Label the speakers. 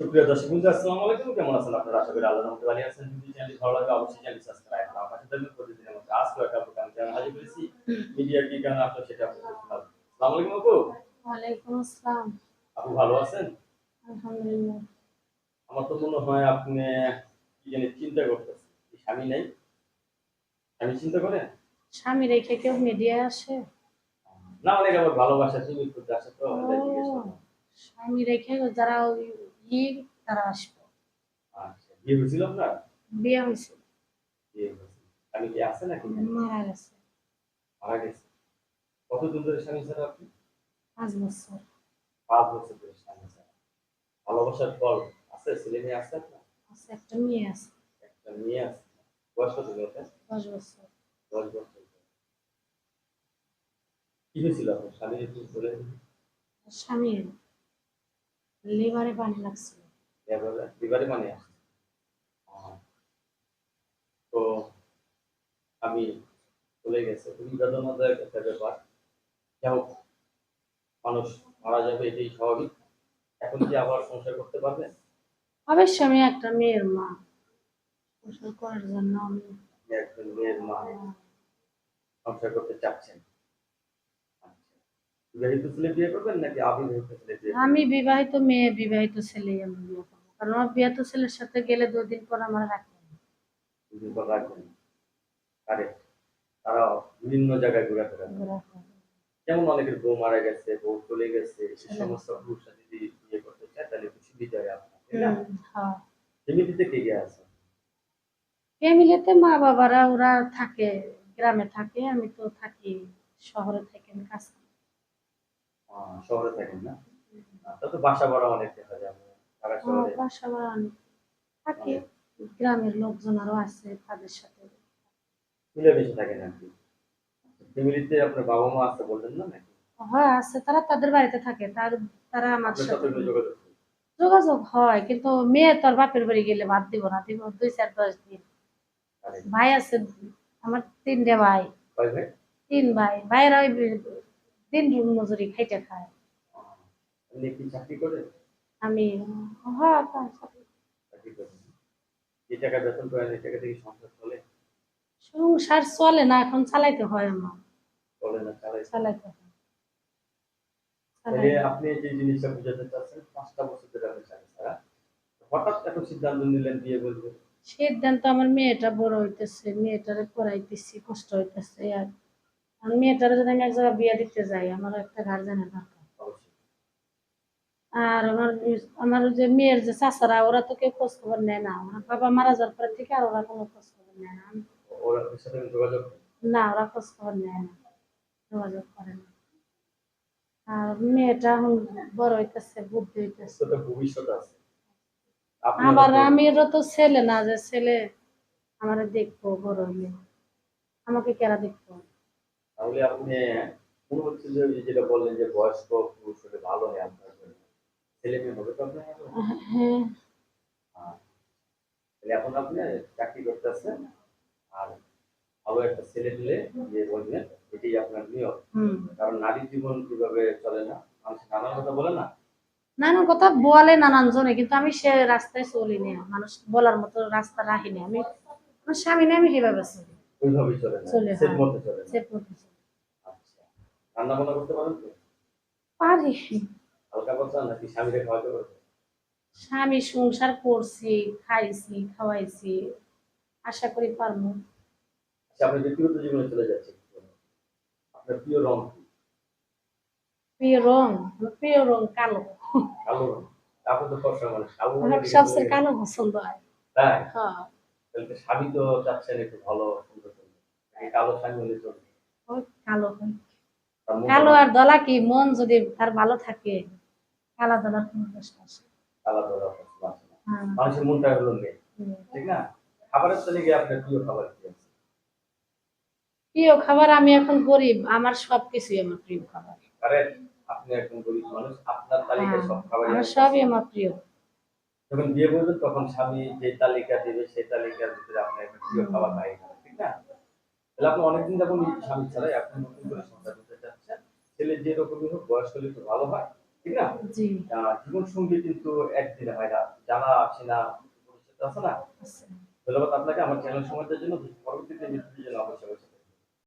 Speaker 1: সুপ্রিয় দর্শক বন্ধু আসসালামু আলাইকুম। কেমন আছেন আপনারা? আশা করি আল্লাহর রহমতে ভালো আছেন। যদি চ্যানেল ভালো লাগে অবশ্যই চ্যানেল সাবস্ক্রাইব করুন সাথে প্রতিদিনের মতো আজকে একটা প্রোগ্রাম চ্যানেল হাজির মিডিয়া কি কারণে আপনার সেটা আপনাদের শোনাবো আসসালামু আলাইকুম আপু।
Speaker 2: ওয়ালাইকুম আসসালাম।
Speaker 1: আপু ভালো আছেন?
Speaker 2: আলহামদুলিল্লাহ।
Speaker 1: আমার তো মনে হয় আপনি কি জানি চিন্তা করতেছেন। স্বামী নেই? স্বামী চিন্তা করেন
Speaker 2: স্বামী রেখে কেউ মিডিয়ায় আসে?
Speaker 1: না অনেক ভালোবাসা তুমি করতে আসে তো।
Speaker 2: স্বামী রেখে যারা ই তারা আসবে।
Speaker 1: আচ্ছা বিয়ে হয়েছিল আপনার?
Speaker 2: বিয়ে হয়েছে
Speaker 1: বিয়ে হয়েছিল। স্বামী কি আছে নাকি?
Speaker 2: মারা গেছে
Speaker 1: মারা গেছে। কতদিন ধরে স্বামী ছাড়া আপনি?
Speaker 2: পাঁচ বছর।
Speaker 1: পাঁচ বছর ধরে স্বামী ছাড়া ভালোবাসার ফল আছে? ছেলে মেয়ে আছে আপনার?
Speaker 2: আছে একটা মেয়ে আছে।
Speaker 1: একটা মেয়ে আছে। বয়স কত
Speaker 2: দশ বছর।
Speaker 1: দশ বছর কি হয়েছিল আপনার? স্বামী একটু বলে
Speaker 2: স্বামী লিভারে পানি লাগছিল।
Speaker 1: আসছে আহ, তো আমি চলে গেছে। খুবই বেদনাদায়ক একটা ব্যাপার। যাই হোক মানুষ মারা যাবে এটাই স্বাভাবিক। এখন কি আবার সংসার করতে পারবেন
Speaker 2: অবশ্যই আমি একটা মেয়ের মা। সংসার করার জন্য আমি
Speaker 1: একজন মেয়ের মা। সংসার করতে চাচ্ছেন। বিবাহিত ছেলে বিয়ে করবেন নাকি অবিবাহিত ছেলে বিয়ে
Speaker 2: আমি বিবাহিত মেয়ে বিবাহিত ছেলে আমি বিয়ে করব। কারণ আমার বিবাহিত ছেলের সাথে গেলে দুদিন পর আমার রাখবে
Speaker 1: দুদিন পর রাখবেন? কারেক্ট তারা বিভিন্ন জায়গায় ঘোরাফেরা করে।
Speaker 2: ওরা রাখবে।
Speaker 1: যেমন অনেকের বউ মারা গেছে বউ চলে গেছে সে সমস্ত পুরুষরা যদি বিয়ে করতে চায় তাহলে একটু সুবিধা হয় আপনার কে কে আছে?
Speaker 2: ফ্যামিলিতে মা বাবারা ওরা থাকে গ্রামে থাকে আমি তো থাকি শহরে থেকে আমি কাজ করি।
Speaker 1: শহরে থাকেন না? তা তো বাসা ভাড়া অনেক দেখা যাবে ঢাকা শহরে
Speaker 2: বাসা বাড়া অনেক থাকে। গ্রামের লোকজন আরও আছে তাদের সাথে।
Speaker 1: মিলেমিশে থাকেন আর কি। ফ্যামিলিতে আপনার বাবা মা আছে বললেন না নাকি?
Speaker 2: হয় আছে। তারা তাদের বাড়িতে থাকে। তার তারা আমার সাথে।
Speaker 1: যোগাযোগ
Speaker 2: হয় কিন্তু মেয়ে তোর বাপের বাড়ি গেলে বাদ দিব না। দিব দুই চার দশ দিন। ভাই আছে আমার তিনটে ভাই। তিন ভাই। ভাইয়েরা ওই দিন মজুরি খাইতে খায়।
Speaker 1: আপনি কি চাকরি করে
Speaker 2: আমি হয় সাথে
Speaker 1: চাকরি করেন। যে টাকা বেতন করেন এই টাকা থেকে সংসার চলে?
Speaker 2: সংসার চলে না এখন চালাইতে হয় আমার।
Speaker 1: চলে না চালাই
Speaker 2: চালাইতে হয়।
Speaker 1: তাহলে আপনি যে জিনিসটা বুঝাতে চাচ্ছেন পাঁচটা বছর ধরে আপনি হঠাৎ এখন সিদ্ধান্ত নিলেন বিয়ে বলবেন
Speaker 2: সিদ্ধান্ত আমার মেয়েটা বড় হইতেছে মেয়েটারে পড়াইতেছি কষ্ট হইতেছে আর মেয়েটারে যদি আমি এক জায়গায় বিয়ে দিতে যাই আমার একটা গার্জেনের দরকার। আর আমার আমার যে মেয়ের যে চাচারা ওরা তো কেউ খোঁজ খবর নেয় না। আমার বাবা মারা যাওয়ার পর থেকে আর ওরা কোনো খোঁজ খবর নেয় না? না ওরা খোঁজ খবর নেয় না। যোগাযোগ করে না। আর মেয়েটা এখন বড় হইতেছে বুদ্ধি হইতেছে। আবার আমিরও তো ছেলে না যে ছেলে আমার দেখব বড় হইলে। আমাকে কেরা দেখব?
Speaker 1: তাহলে আপনি মনে হচ্ছে যে যেটা বললেন যে বয়স্ক পুরুষ ভালো হয় আপনার জন্য। ছেলে মেয়ে হবে তো আপনার?
Speaker 2: হ্যাঁ।
Speaker 1: তাহলে এখন আপনি চাকরি করতেছেন আর ভালো একটা ছেলে পেলে বিয়ে করবেন এটাই আপনার নিয়ম। কারণ নারীর জীবন কীভাবে চলে না? মানুষ নানান কথা বলে না?
Speaker 2: নানান কথা বলে নানান জনে কিন্তু আমি সে রাস্তায় চলি না। মানুষ বলার মতো রাস্তা রাখি না। আমি আমার স্বামী আমি সেভাবে চলি।
Speaker 1: ওইভাবেই চলে না?
Speaker 2: চলে।
Speaker 1: মতো আচ্ছা। রান্না বান্না করতে পারেন তো?
Speaker 2: পারি। স্বামী সংসার করছি খাইছি খাওয়াইছি আশা করি পারব।
Speaker 1: আচ্ছা ব্যক্তিগত জীবনে চলে যাচ্ছে আপনার প্রিয় রং
Speaker 2: প্রিয় রং? প্রিয় রং কালো।
Speaker 1: কালো রং? তারপর তো ফর্সা মানুষ কালো রঙের
Speaker 2: আমার
Speaker 1: দিকে
Speaker 2: সবচেয়ে কালো পছন্দ হয়।
Speaker 1: তাই?
Speaker 2: হ্যাঁ।
Speaker 1: তাহলে স্বামী তো চাচ্ছেন একটু ভালো সুন্দর সুন্দর কালো স্বামী হলে চলবে।
Speaker 2: কালো।
Speaker 1: তার
Speaker 2: কালো আর দলা কি? মন যদি তার ভালো থাকে কোনো না। হ্যাঁ।
Speaker 1: মানুষের মনটা হলো মেয়ে ঠিক না? খাবারের তালিকায় আপনার প্রিয় খাবার কি আছে?
Speaker 2: প্রিয় খাবার আমি এখন গরিব আমার সবকিছুই আমার প্রিয় খাবার।
Speaker 1: কারণ আপনি একজন গরিব মানুষ আপনার তালিকায় সব খাবার
Speaker 2: আমার সবই আমার প্রিয়।
Speaker 1: যখন বিয়ে করবেন তখন স্বামী যে তালিকা দেবে সেই তালিকার ভিতরে আপনার একটা প্রিয় খাবার নাই। ঠিক না? তাহলে আপনি অনেকদিন যখন স্বামী ছাড়াই আপনি নতুন করে সংসার করতে চাচ্ছেন। ছেলে যে রকমই হোক বয়স হলে একটু ভালো হয়। ঠিক না?
Speaker 2: জি।
Speaker 1: জীবন সঙ্গী কিন্তু একদিনে হয় না। জানা আসে না আছে না? ধন্যবাদ আপনাকে। আমার চ্যানেল সময়টার জন্য পরবর্তীতে মৃত্যুর জন্য অবশ্যই